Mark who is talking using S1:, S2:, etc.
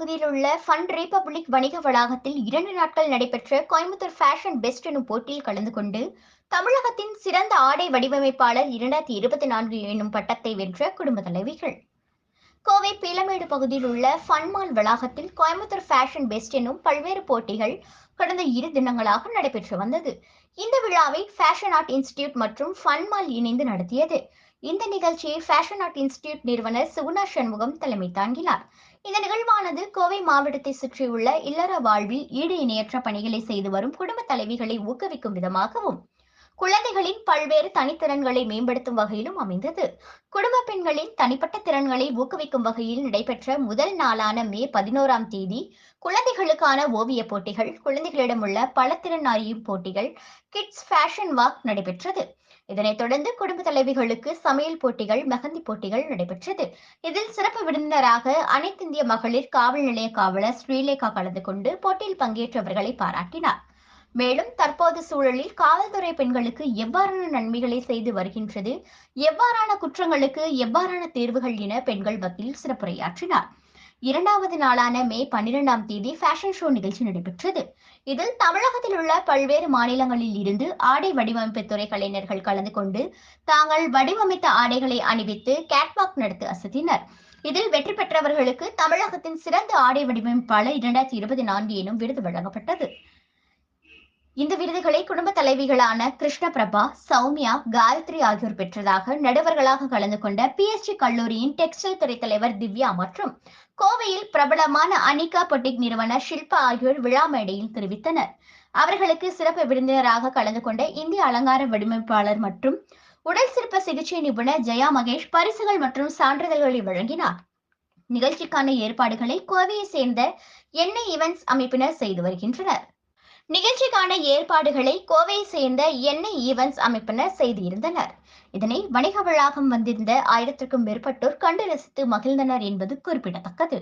S1: உள்ள fun republic வணிக வளாகத்தில் இரண்டு நாட்கள் நடைபெற்ற கோயம்புத்தூர் ஃபேஷன் பெஸ்ட் எனும் போட்டியில் கலந்து கொண்டு தமிழகத்தின் சிறந்த ஆடை வடிவமைப்பாளர் இரண்டாயிரத்தி இருபத்தி நான்கு எனும் பட்டத்தை வென்ற குடும்ப தலைவிகள். கோவை பீலமேடு பகுதியில் உள்ள ஃபன்மால் வளாகத்தில் கோயம்புத்தூர் ஃபேஷன் பெஸ்ட் எனும் பல்வேறு போட்டிகள் கடந்த இரு தினங்களாக நடைபெற்று வந்தது. இந்த விழாவை ஃபேஷன் ஆர்ட் இன்ஸ்டிடியூட் மற்றும் ஃபன்மால் இணைந்து நடத்தியது. இந்த நிகழ்ச்சியை ஃபேஷன் ஆர்ட் இன்ஸ்டிடியூட் நிறுவனர் சுகுணா சண்முகம் தலைமை தாங்கினார். இந்த நிகழ்வானது கோவை மாவட்டத்தை சுற்றியுள்ள இல்லற வாழ்வில் ஈடு இணையற்ற பணிகளை செய்து வரும் குடும்ப தலைவிகளை ஊக்குவிக்கும் விதமாகவும் குழந்தைகளின் பல்வேறு தனித்திறன்களை மேம்படுத்தும் வகையிலும் அமைந்தது. குடும்ப பெண்களின் தனிப்பட்ட திறன்களை ஊக்குவிக்கும் வகையில் நடைபெற்ற முதல் நாளான மே பதினோராம் தேதி குழந்தைகளுக்கான ஓவிய போட்டிகள் குழந்தைகளிடம் உள்ள திறன் அறியும் போட்டிகள் கிட்ஸ் ஃபேஷன் வாக் நடைபெற்றது. இதனைத் தொடர்ந்து குடும்ப தலைவிகளுக்கு சமையல் போட்டிகள் மெகந்தி போட்டிகள் நடைபெற்றது. இதில் சிறப்பு விருந்தினராக அனைத்திந்திய மகளிர் காவல் நிலைய காவலர் ஸ்ரீலேகா கலந்து கொண்டு போட்டியில் பங்கேற்றவர்களை பாராட்டினார். மேலும் தற்போது சூழலில் காவல்துறை பெண்களுக்கு எவ்வாறான நன்மைகளை செய்து வருகின்றது எவ்வாறான குற்றங்களுக்கு எவ்வாறான தீர்வுகள் என பெண்கள் மத்தியில் சிறப்புரையாற்றினார். இரண்டாவது நாளான மே பன்னிரெண்டாம் தேதி ஃபேஷன் ஷோ நிகழ்ச்சி நடைபெற்றது. இதில் தமிழகத்தில் உள்ள பல்வேறு மாநிலங்களில் இருந்து ஆடை வடிவமைப்பு துறை கலைஞர்கள் கலந்து கொண்டு தாங்கள் வடிவமைத்த ஆடைகளை அணிவித்து கேட்வாக் நடத்தி அசத்தினர். இதில் வெற்றி பெற்றவர்களுக்கு தமிழகத்தின் சிறந்த ஆடை வடிவமைப்பாளர் இரண்டாயிரத்தி இருபத்தி நான்கு எனும் விருது வழங்கப்பட்டது. இந்த விருதுகளை குடும்ப தலைவிகளான கிருஷ்ண பிரபா சௌமியா காயத்ரி ஆகியோர் பெற்றதாக நடுவர்களாக கலந்து கொண்ட பிஎஸ்டி கல்லூரியின் டெக்ஸ்டைல் துறை தலைவர் திவ்யா மற்றும் கோவையில் பிரபலமான அனிகா பொட்டிக் நிறுவனர் ஷில்பா ஆகியோர் விழா மேடையில் தெரிவித்தனர். அவர்களுக்கு சிறப்பு விருந்தினராக கலந்து கொண்ட இந்திய அலங்கார வடிவமைப்பாளர் மற்றும் உடல் சிற்ப சிகிச்சை நிபுணர் ஜெயா மகேஷ் பரிசுகள் மற்றும் சான்றிதழ்களை வழங்கினார். நிகழ்ச்சிக்கான ஏற்பாடுகளை கோவையை சேர்ந்த எண்ணெய் ஈவென்ட்ஸ் அமைப்பினர் செய்து வருகின்றனர். நிகழ்ச்சிக்கான ஏற்பாடுகளை கோவையை சேர்ந்த எண்ணெய் ஈவென்ட்ஸ் அமைப்பினர் செய்திருந்தனர். இதனை வணிக வளாகம் வந்திருந்த ஆயிரத்திற்கும் மேற்பட்டோர் கண்டு ரசித்து மகிழ்ந்தனர் என்பது குறிப்பிடத்தக்கது.